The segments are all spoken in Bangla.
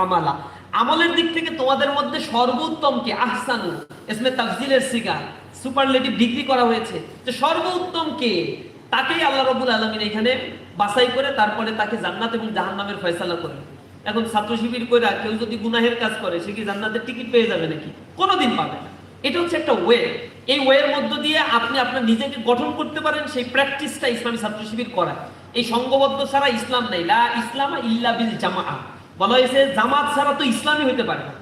আমালা। আমলের দিক থেকে তোমাদের মধ্যে সর্বোত্তম কি? আহসানু। এসমে তাফজিলের সিগা। সুপারলেটিভ ডিগ্রি করা হয়েছে। যে সর্বোত্তম কে? তাকেই আল্লাহ রবুল আলমিন এখানে বাছাই করে তারপরে তাকে জান্নাত এবং জাহান্নামের ফয়সালা করে। এখন ছাত্র শিবির করে কেউ যদি গুনাহের কাজ করে, সে কি জান্নাতের টিকিট পেয়ে যাবে নাকি? কোনোদিন পাবে না। এটা হচ্ছে একটা ওয়ে। এই ওয়ের মধ্য দিয়ে আপনি আপনার নিজেকে গঠন করতে পারেন সেই প্র্যাকটিসটা ইসলামী ছাত্র শিবির করা এই সংঘবদ্ধ ছাড়া ইসলাম নেই। লা ইসলাম ইল্লা বিল জামা বলা হয়েছে জামাত ছাড়া তো ইসলামই হতে পারে না।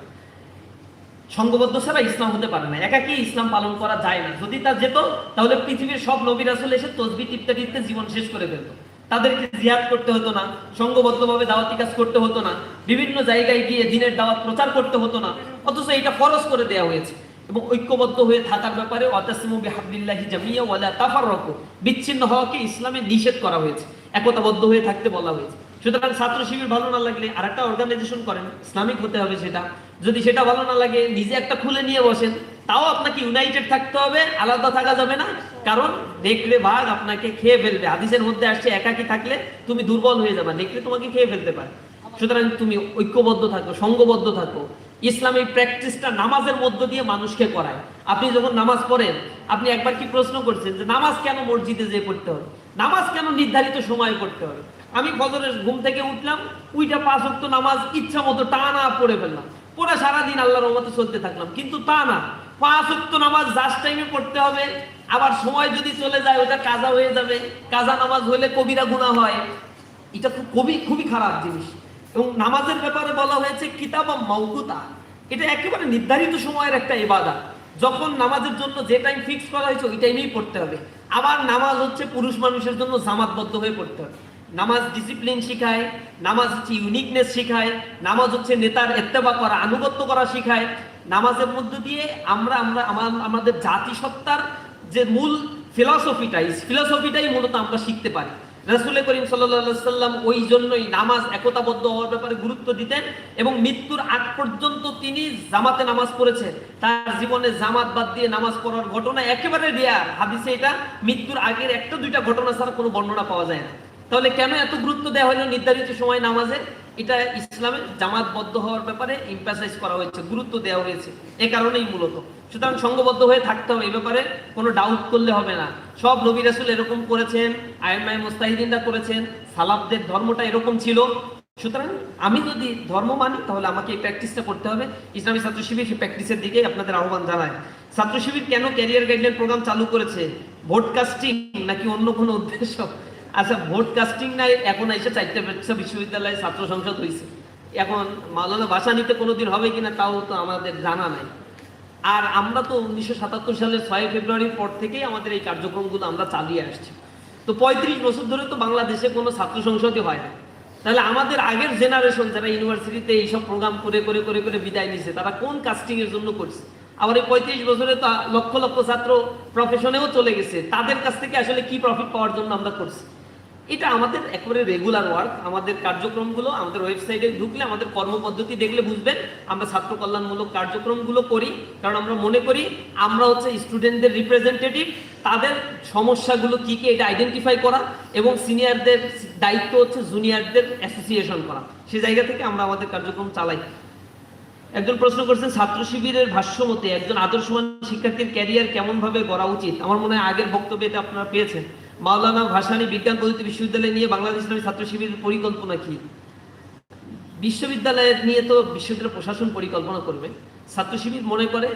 সংঘবদ্ধ ছাড়া ইসলাম হতে পারে না। একাকি ইসলাম পালন করা যায় না। যদি তা যেত, তাহলে পৃথিবীর সব নবী রাসূল এসে তসবি টিপতে টিপতে জীবন শেষ করে ফেলতো। তাদেরকে জিহাদ করতে হতো না, সংঘবদ্ধভাবে দাওয়াতি কাজ করতে হতো না, বিভিন্ন জায়গায় গিয়ে দিনের দাওয়াত প্রচার করতে হতো না, অথচ এটা ফরজ করে দেওয়া হয়েছে। এবং ঐক্যবদ্ধ হয়ে থাকার ব্যাপারে অতাসিমু বিহাবলিল্লাহি জামিয়া ওয়ালা তাফাররাকু, বিচ্ছিন্ন হওয়াকে ইসলামে নিষেধ করা হয়েছে। একতাবদ্ধ হয়ে থাকতে বলা হয়েছে। সুতরাং ছাত্র শিবির ভালো না লাগলে আর একটা অর্গানাইজেশন করেন, ইসলামিক হতে হবে সেটা। যদি সেটা ভালো না লাগে, নিজে একটা খুলে নিয়ে বসেন, তাও আপনাকে ইউনাইটেড থাকতে হবে, আলাদা থাকা যাবে না। কারণ দেখলে ভাগ আপনাকে খেয়ে ফেলবে। হাদিসের মধ্যে আসছে, একাকি থাকলে তুমি দুর্বল হয়ে যাবে দেখলে তোমাকে খেয়ে ফেলতে পারে। সুতরাং তুমি ঐক্যবদ্ধ থাকো সংঘবদ্ধ থাকো। ইসলামী প্র্যাকটিসটা নামাজের মধ্য দিয়ে মানুষকে করায়। আপনি যখন নামাজ পড়েন, আপনি একবার কি প্রশ্ন করছেন যে, নামাজ কেন মসজিদে যেয়ে পড়তে হবে? নামাজ কেন নির্ধারিত সময়ে পড়তে হবে? আমি ফজরের ঘুম থেকে উঠলাম, উইটা পাঁচ অক্ট নামাজ ইচ্ছা মতো টানা পড়ে ফেললাম। পড়ে সারাদিন আল্লাহর রহমতে চলতে থাকলাম, কিন্তু তা না। পাঁচ অক্ট নামাজ জাস্ট টাইমে পড়তে হবে, আবার সময় যদি চলে যায়, ওটা কাজা হয়ে যাবে। কাজা নামাজ হলে কবিরা গুণা হয়। এটা তো খুবই খুবই খারাপ জিনিস। এবং নামাজের ব্যাপারে বলা হয়েছে কিতাব মাউকুতা এটা একেবারে নির্ধারিত সময়ের একটা ইবাদত। যখন নামাজের জন্য যে টাইম ফিক্স করা হয়েছে, ওই টাইমেই পড়তে হবে। আবার নামাজ হচ্ছে পুরুষ মানুষের জন্য জামাতবদ্ধ হয়ে পড়তে হবে। নামাজ ডিসিপ্লিন শিখায়, নামাজ হচ্ছে ইউনিকনেস শিখায়, নামাজ হচ্ছে নেতার এত্তেবা করা, আনুগত্য করা শিখায়। নামাজের মধ্য দিয়ে আমরা আমরা আমাদের জাতিসত্তার যে মূল ফিলসফিটা এই ফিলসফিটাই মূলত আমরা শিখতে পারি। রাসুল করিম সাল্লাম ওই জন্যই নামাজ একতাবদ্ধ হওয়ার ব্যাপারে গুরুত্ব দিতেন এবং মৃত্যুর আগ পর্যন্ত তিনি জামাতে নামাজ পড়েছেন। তার জীবনে জামাত বাদ দিয়ে নামাজ পড়ার ঘটনা একেবারে রেয়ার হাদিসে এটা মৃত্যুর আগের একটা দুইটা ঘটনা ছাড়া কোনো বর্ণনা পাওয়া যায় না। তাহলে কেন এত গুরুত্ব দেওয়া হলো নির্ধারিত সময় নামাজে? এটা ইসলামের জামাতবদ্ধ হওয়ার ব্যাপারে ইম্পাসাইজ করা হয়েছে, গুরুত্ব দেওয়া হয়েছে। এ কারণেই মূলত। সুতরাং সংঘবদ্ধ হয়ে থাকতে হবে এই ব্যাপারে কোনো ডাউট করলে হবে না। সব নবী রাসুল এরকম করেছেন আয়মাই মুস্তাহিদিনরা করেছেন সালাবদের ধর্মটা এরকম ছিল। সুতরাং আমি যদি ধর্ম মানি, তাহলে আমাকে এই প্র্যাকটিসটা করতে হবে। ইসলামী ছাত্র শিবির সেই প্র্যাকটিসের দিকে আপনাদের আহ্বান জানায়। ছাত্র শিবির কেন ক্যারিয়ার গাইডলাইন প্রোগ্রাম চালু করেছে? ভোট কাস্টিং নাকি অন্য কোনো উদ্দেশ্য? আচ্ছা ভোট কাস্টিং নাই, এখন এসে চারটে বেচ্ছা বিশ্ববিদ্যালয়ে ছাত্র সংসদ হয়েছে এখন মাওলানা ভাষা নিতে কোনোদিন হবে কিনা তাও তো আমাদের জানা নাই। আর আমরা তো উনিশশো সাতাত্তর সালের ছয় ফেব্রুয়ারির পর থেকেই আমাদের এই কার্যক্রমগুলো আমরা চালিয়ে আসছি। তো পঁয়ত্রিশ বছর ধরে তো বাংলাদেশে কোনো ছাত্র সংসদই হয় না। তাহলে আমাদের আগের জেনারেশন যারা ইউনিভার্সিটিতে এইসব প্রোগ্রাম করে করে করে করে বিদায় নিছে, তারা কোন কাস্টিং এর জন্য করছে? আবার এই পঁয়ত্রিশ বছরে তো লক্ষ লক্ষ ছাত্র প্রফেশনেও চলে গেছে। তাদের কাছ থেকে আসলে কি প্রফিট পাওয়ার জন্য আমরা করছি? এটা আমাদের একেবারে রেগুলার ওয়ার্ক আমাদের কার্যক্রমগুলো, আমাদের ওয়েবসাইটে ঢুকলে আমাদের কর্মপদ্ধতি দেখলে বুঝবেন, আমরা ছাত্র কল্যাণমূলক কার্যক্রমগুলো করি, কারণ আমরা মনে করি আমরা হচ্ছে স্টুডেন্টদের রিপ্রেজেন্টেটিভ তাদের সমস্যাগুলো কি কি এটা আইডেন্টিফাই করা এবং সিনিয়রদের দায়িত্ব হচ্ছে জুনিয়রদের অ্যাসোসিয়েশন করা। সে জায়গা থেকে আমরা আমাদের কার্যক্রম চালাই। একজন প্রশ্ন করছেন, ছাত্র শিবিরের ভাষ্য মতে একজন আদর্শমান শিক্ষার্থীর ক্যারিয়ার কেমন ভাবে গড়া উচিত? আমার মনে হয় আগের বক্তব্যে এটা আপনারা পেয়েছেন। মাওলানা ভাসানী বিজ্ঞান প্রযুক্তি বিশ্ববিদ্যালয় নিয়ে বাংলাদেশ ইসলামী ছাত্র শিবিরের পরিকল্পনা কি? বিশ্ববিদ্যালয়ের নিয়ে তো বিশ্ববিদ্যালয় প্রশাসন পরিকল্পনা করবে। ছাত্র শিবির মনে করে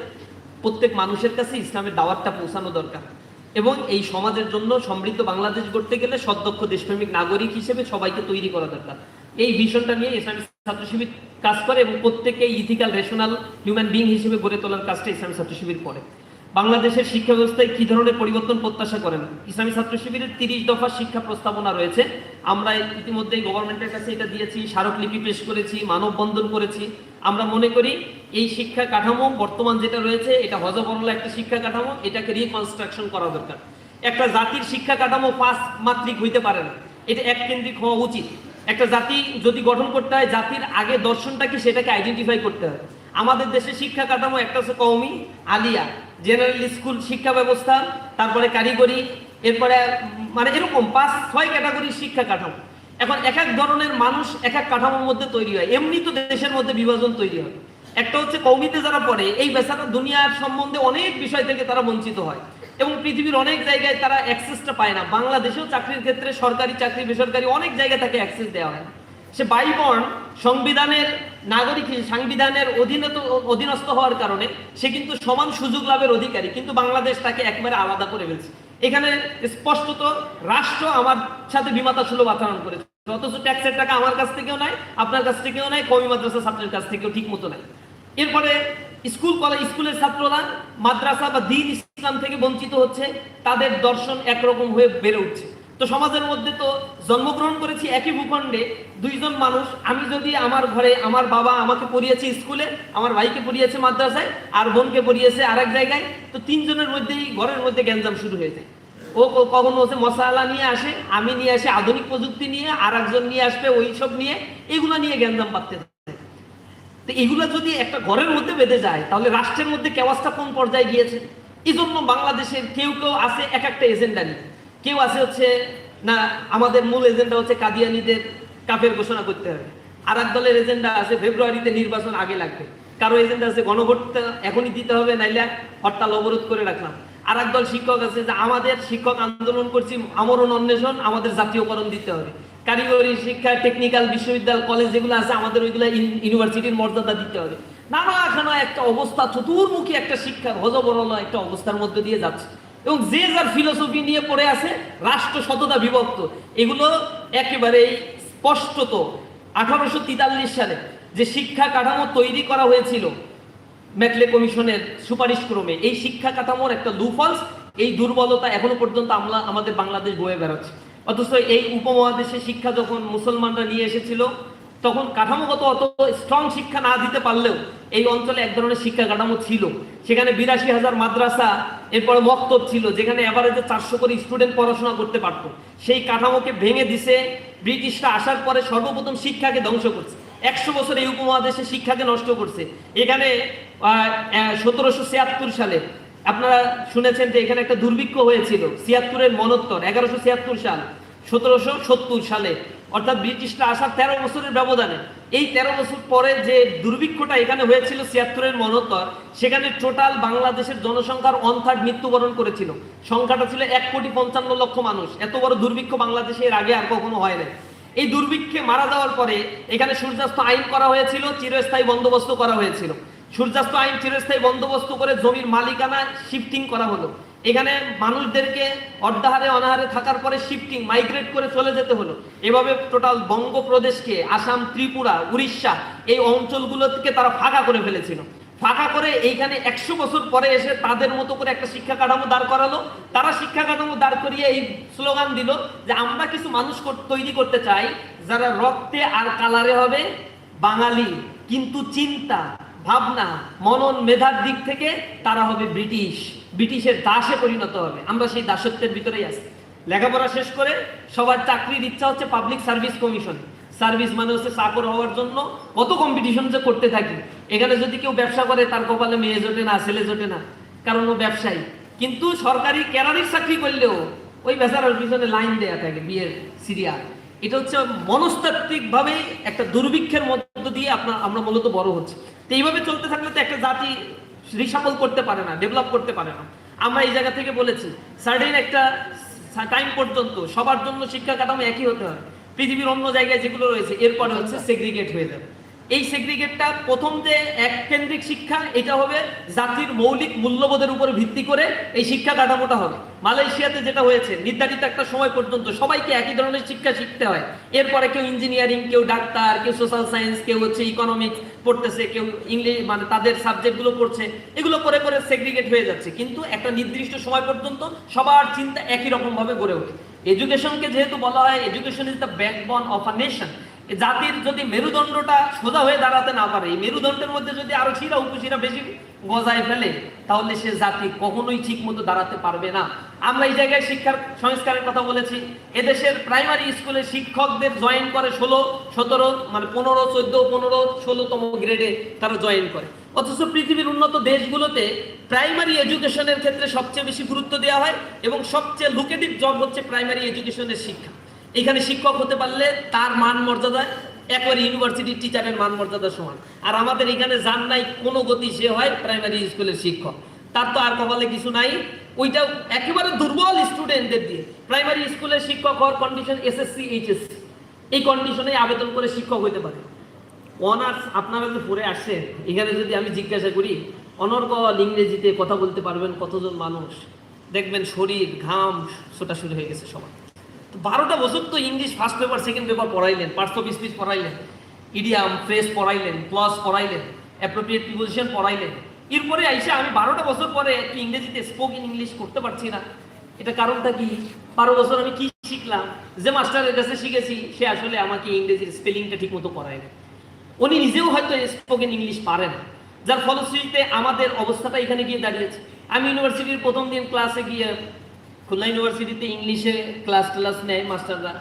প্রত্যেক মানুষের কাছে ইসলামের দাওয়াতটা পৌঁছানো দরকার। এবং এই সমাজের জন্য সমৃদ্ধ বাংলাদেশ গড়তে গেলে সদক্ষ দেশপ্রেমিক নাগরিক হিসেবে সবাইকে তৈরি করা দরকার। এই ভিশনটা নিয়ে ইসলামী ছাত্র শিবির কাজ করে এবং প্রত্যেকে ইথিক্যাল রেশনাল হিউম্যান বিং হিসেবে গড়ে তোলার কাজটা ইসলামী ছাত্র শিবির করে। বাংলাদেশের শিক্ষা ব্যবস্থায় কি ধরনের পরিবর্তন প্রত্যাশা করেন? ইসলামী ছাত্র শিবিরের তিরিশ দফা শিক্ষা প্রস্তাবনা রয়েছে। আমরা ইতিমধ্যে গভর্নমেন্টের কাছে এটা দিয়েছি, স্মারকলিপি পেশ করেছি, মানববন্ধন করেছি। আমরা মনে করি এই শিক্ষা কাঠামো বর্তমান যেটা রয়েছে, এটা হজবরলা একটা শিক্ষা কাঠামো, এটাকে রিকনস্ট্রাকশন করা দরকার। একটা জাতির শিক্ষা কাঠামো পাঁচ মাত্রিক হইতে পারে না। এটা এক কেন্দ্রিক হওয়া উচিত। একটা জাতি যদি গঠন করতে হয়, জাতির আগে দর্শনটাকে সেটাকে আইডেন্টিফাই করতে হবে। আমাদের দেশে শিক্ষা কাঠামো একটা হচ্ছে কওমি, আলিয়া জেনারেল স্কুল শিক্ষা ব্যবস্থা, তারপরে কারিগরি, এরপরে মানে এরকম পাঁচ, ছয় ক্যাটাগরির শিক্ষা কাঠামো। এখন এক এক ধরনের মানুষ এক এক কাঠামোর মধ্যে তৈরি হয়। এমনি তো দেশের মধ্যে বিভাজন তৈরি হয়। একটা হচ্ছে কৌমিতে যারা পড়ে, এই বেচারা দুনিয়ার সম্বন্ধে অনেক বিষয় থেকে তারা বঞ্চিত হয়। এবং পৃথিবীর অনেক জায়গায় তারা অ্যাক্সেসটা পায় না। বাংলাদেশেও চাকরির ক্ষেত্রে সরকারি, চাকরি বেসরকারি অনেক জায়গায় তাকে অ্যাক্সেস দেওয়া হয়। সে বাইবর্ন সংবিধানের নাগরিক সংবিধানের অধীনত অধীনস্থ হওয়ার কারণে সে কিন্তু সমান সুযোগ লাভের অধিকারী, কিন্তু বাংলাদেশ তাকে একবারে আলাদা করে ফেলছে। এখানে স্পষ্টত রাষ্ট্র আমার সাথে বিমাতা সুলভ আচরণ করেছে। অথচ ট্যাক্সের টাকা আমার কাছ থেকেও নাই আপনার কাছ থেকেও নাই কমি মাদ্রাসা ছাত্রের কাছ থেকেও ঠিক মতো নাই এরপরে স্কুল কলেজ স্কুলের ছাত্ররা মাদ্রাসা বা দিন ইসলাম থেকে বঞ্চিত হচ্ছে, তাদের দর্শন একরকম হয়ে বেড়ে উঠছে। তো সমাজের মধ্যে তো জন্মগ্রহণ করেছি একই ভূখণ্ডে, দুইজন মানুষ। আমি যদি আমার ঘরে আমার বাবা আমাকে পড়িয়েছে স্কুলে, আমার ভাইকে পড়িয়েছে মাদ্রাসায়, আর বোনকে পড়িয়েছে আরেক জায়গায়, তো তিনজনের মধ্যেই, ঘরের মধ্যে গ্যাঞ্জাম শুরু হয়ে যায়। ও কখনো হচ্ছে মশালা নিয়ে আসে, আমি নিয়ে আসি আধুনিক প্রযুক্তি নিয়ে, আর একজন নিয়ে আসবে ওই সব নিয়ে, এগুলো নিয়ে গ্যাঞ্জাম পাততে তো এগুলো যদি একটা ঘরের মধ্যে বেঁধে যায়, তাহলে রাষ্ট্রের মধ্যে কেওয়াজটা কোন পর্যায়ে গিয়েছে? এই জন্য বাংলাদেশের কেউ কেউ আছে এক একটা এজেন্ডা নিয়ে। কেউ আছে হচ্ছে, না, আমাদের মূল এজেন্ডা হচ্ছে কাদিয়ানিদের কাফের ঘোষণা করতে হবে। আর এক দলের এজেন্ডা আছে, ফেব্রুয়ারিতে নির্বাচন আগে লাগবে। কারও এজেন্ডা আছে, গণভোটটা এখনই দিতে হবে, নাইলে হরতাল অবরোধ করে রাখলাম। আর এক দল শিক্ষক আছে, যে আমাদের শিক্ষক আন্দোলন করছি, আমরণ অন্বেষণ, আমাদের জাতীয়করণ দিতে হবে। কারিগরি শিক্ষা টেকনিক্যাল বিশ্ববিদ্যালয় কলেজ যেগুলো আছে, আমাদের ওইগুলো ইউনিভার্সিটির মর্যাদা দিতে হবে। নানা খানা একটা অবস্থা, চতুর্মুখী একটা শিক্ষা, হজবরল একটা অবস্থার মধ্যে দিয়ে যাচ্ছে। এবং যে যার ফিলোসফি নিয়ে পড়ে আছে, রাষ্ট্র শততা বিভক্ত। এগুলো একেবারেই স্পষ্টত আঠারোশো সালে যে শিক্ষা কাঠামো তৈরি করা হয়েছিল ম্যাকলে কমিশনের সুপারিশ ক্রমে, এই শিক্ষা কাঠামোর একটা লুফলস এই দুর্বলতা এখনও পর্যন্ত আমরা আমাদের বাংলাদেশ বয়ে বেড়াচ্ছে। অথচ এই উপমহাদেশে শিক্ষা যখন মুসলমানরা নিয়ে এসেছিল তখন কাঠামোগত অত স্ট্রং শিক্ষা না দিতে পারলেও এই অঞ্চলে এক ধরনের শিক্ষা কাঠামো ছিল। সেখানে বিরাশি হাজার মাদ্রাসা, এরপরে মক্তব ছিল, যেখানে এভারেজে চারশো করে স্টুডেন্ট পড়াশোনা করতে পারতো। সেই কাঠামোকে ভেঙে দিছে ব্রিটিশরা আসার পরে সর্বপ্রথম শিক্ষাকে ধ্বংস করছে। একশো বছর এই উপমহাদেশে শিক্ষাকে নষ্ট করছে। এখানে সতেরোশো ছিয়াত্তর সালে আপনারা শুনেছেন যে এখানে একটা দুর্ভিক্ষ হয়েছিল, ছিয়াত্তরের মনোত্তর, এগারোশো ছিয়াত্তর সাল, সতেরোশো সত্তর সালে। অর্থাৎ ব্রিটিশরা আসার তেরো বছরের ব্যবধানে। এই তেরো বছর পরে যে দুর্ভিক্ষটা এখানে হয়েছিল ছিয়াত্তরের মনোত্তর সেখানে টোটাল বাংলাদেশের জনসংখ্যার অন থার্ড মৃত্যুবরণ করেছিল। সংখ্যাটা ছিল এক কোটি পঞ্চান্ন লক্ষ মানুষ। এত বড় দুর্ভিক্ষ বাংলাদেশে এর আগে আর কখনো হয় না এই দুর্ভিক্ষে মারা যাওয়ার পরে এখানে সূর্যাস্ত আইন করা হয়েছিল, চিরস্থায়ী বন্দোবস্ত করা হয়েছিল। সূর্যাস্ত আইন চিরস্থায়ী বন্দোবস্ত করে জমির মালিকানা শিফটিং করা হলো। এখানে মানুষদেরকে অর্ধাহারে, অনাহারে থাকার পরে শিফটিং মাইগ্রেট করে চলে যেতে হলো। এভাবে টোটাল বঙ্গপ্রদেশকে, আসাম, ত্রিপুরা, উড়িষ্যা এই অঞ্চলগুলো থেকে তারা ফাঁকা করে ফেলেছিল। ফাঁকা করে এইখানে একশো বছর পরে এসে তাদের মতো করে একটা শিক্ষা কাঠামো দাঁড় করালো। তারা শিক্ষা কাঠামো দাঁড় করিয়ে এই স্লোগান দিল যে আমরা কিছু মানুষ তৈরি করতে চাই, যারা রক্তে আর কালারে হবে, বাঙালি। কিন্তু চিন্তা, ভাবনা, মনন, মেধার দিক থেকে তারা হবে ব্রিটিশ। ব্রিটিশের দাসে পরিণত হবে। আমরা সেই দাসত্বের ভিতরেই আছি। লেখাপড়া শেষ করে সবার চাকরির ইচ্ছা হচ্ছে পাবলিক সার্ভিস কমিশন সার্ভিস মানে হচ্ছে চাকর হওয়ার জন্য কত কম্পিটিশন যে করতে থাকি। এখানে যদি কেউ ব্যবসা করে, তার কপালে মেয়ে জোটে না, ছেলে জোটে না, কারণ ও ব্যবসায়ী। কিন্তু সরকারি কেরানির চাকরি করলেও ওই বেচারার পিছনে লাইন দেয়া থাকে, বিয়ের সিরিয়াল এটা হচ্ছে মনস্তাত্ত্বিক ভাবে একটা দুর্ভিক্ষের মধ্য দিয়ে আপনার, আমরা মূলত বড় হচ্ছে। তো এইভাবে চলতে থাকলে তো একটা জাতি রিসাফল করতে পারে না ডেভেলপ করতে পারে না। আমরা এই জায়গা থেকে বলেছি সার্টেন একটা টাইম পর্যন্ত সবার জন্য শিক্ষা কাঠামো একই হতে হয় পৃথিবীর অন্য জায়গায় যেগুলো রয়েছে, এরপরে হচ্ছে সেগ্রিগেট হয়ে যাবে। এই সেগ্রিগেটটা প্রথম যে এক কেন্দ্রিক শিক্ষা, এটা হবে জাতির মৌলিক মূল্যবোধের উপর ভিত্তি করে এই শিক্ষা কাঠামোটা হবে। মালয়েশিয়াতে যেটা হয়েছে, নির্ধারিত একটা সময় পর্যন্ত সবাইকে একই ধরনের শিক্ষা শিখতে হয়। এরপরে কেউ ইঞ্জিনিয়ারিং, কেউ ডাক্তার, কেউ সোশ্যাল সায়েন্স, কেউ হচ্ছে ইকোনমিক্স পড়তেছে, কেউ ইংলিশ মানে তাদের সাবজেক্টগুলো পড়ছে, এগুলো করে করে সেগ্রিগেট হয়ে যাচ্ছে। কিন্তু একটা নির্দিষ্ট সময় পর্যন্ত সবার চিন্তা একই রকম ভাবে গড়ে ওঠে। এডুকেশনকে যেহেতু বলা হয় education is the backbone of a nation জাতির যদি মেরুদণ্ডটা সোজা হয়ে দাঁড়াতে না পারে, এই মেরুদণ্ডের মধ্যে যদি আরও শিরা উপশিরা বেশি গজায় ফেলে, তাহলে সে জাতি কখনোই ঠিক মতো দাঁড়াতে পারবে না। আমরা এই জায়গায় শিক্ষার সংস্কারের কথা বলেছি। এদেশের প্রাইমারি স্কুলে শিক্ষকদের জয়েন করে ষোলো, সতেরো মানে পনেরো, চোদ্দ, পনেরো, ষোলোতম গ্রেডে তারা জয়েন করে। অথচ পৃথিবীর উন্নত দেশগুলোতে প্রাইমারি এডুকেশনের ক্ষেত্রে সবচেয়ে বেশি গুরুত্ব দেওয়া হয় এবং সবচেয়ে লুকেটিভ জব হচ্ছে প্রাইমারি এডুকেশনের শিক্ষা। এখানে শিক্ষক হতে পারলে তার মান মর্যাদা একবারে ইউনিভার্সিটির টিচারের মান মর্যাদা সমান। আর আমাদের এখানে যান নাই, কোনো গতি সে হয় প্রাইমারি স্কুলের শিক্ষক। তার তো আর কপালে কিছু নাই। ওইটা একেবারে দুর্বল স্টুডেন্টদের দিয়ে। প্রাইমারি স্কুলের শিক্ষক হওয়ার কন্ডিশন এসএসসি এইচএসসি এই কন্ডিশনে আবেদন করে শিক্ষক হইতে পারে। অনার্স আপনারা যে পড়ে আসছেন এখানে যদি আমি জিজ্ঞাসা করি, অনর্গল ইংরেজিতে কথা বলতে পারবেন কতজন মানুষ? দেখবেন শরীর, ঘাম ছোটা শুরু হয়ে গেছে সবার। তো বারোটা বছর তো English first paper second paper পড়াইলেন parts of পড়াইলেন ইডিয়াম ফ্রেস পড়াইলেন ক্লস পড়াইলেন অ্যাপ্রোপ্রিয়েট প্রিপোজিশন পড়াইলেন। এরপরে আইসে আমি বারোটা বছর পরে একটু ইংরেজিতে স্পোকেন ইংলিশ করতে পারছি না। এটা কারণটা কি? বারো বছর আমি কি শিখলাম? যে মাস্টারের কাছে শিখেছি, সে আসলে আমাকে ইংরেজির স্পেলিংটা ঠিক মতো না উনি নিজেও হয়তো স্পোকেন ইংলিশ পারেন যার ফলশ্রুতিতে আমাদের অবস্থাটা এখানে গিয়ে দাঁড়িয়েছে। আমি ইউনিভার্সিটির প্রথম দিন ক্লাসে গিয়ে খুলনা ইউনিভার্সিটিতে ইংলিশে ক্লাস ক্লাস নেয় মাস্টাররা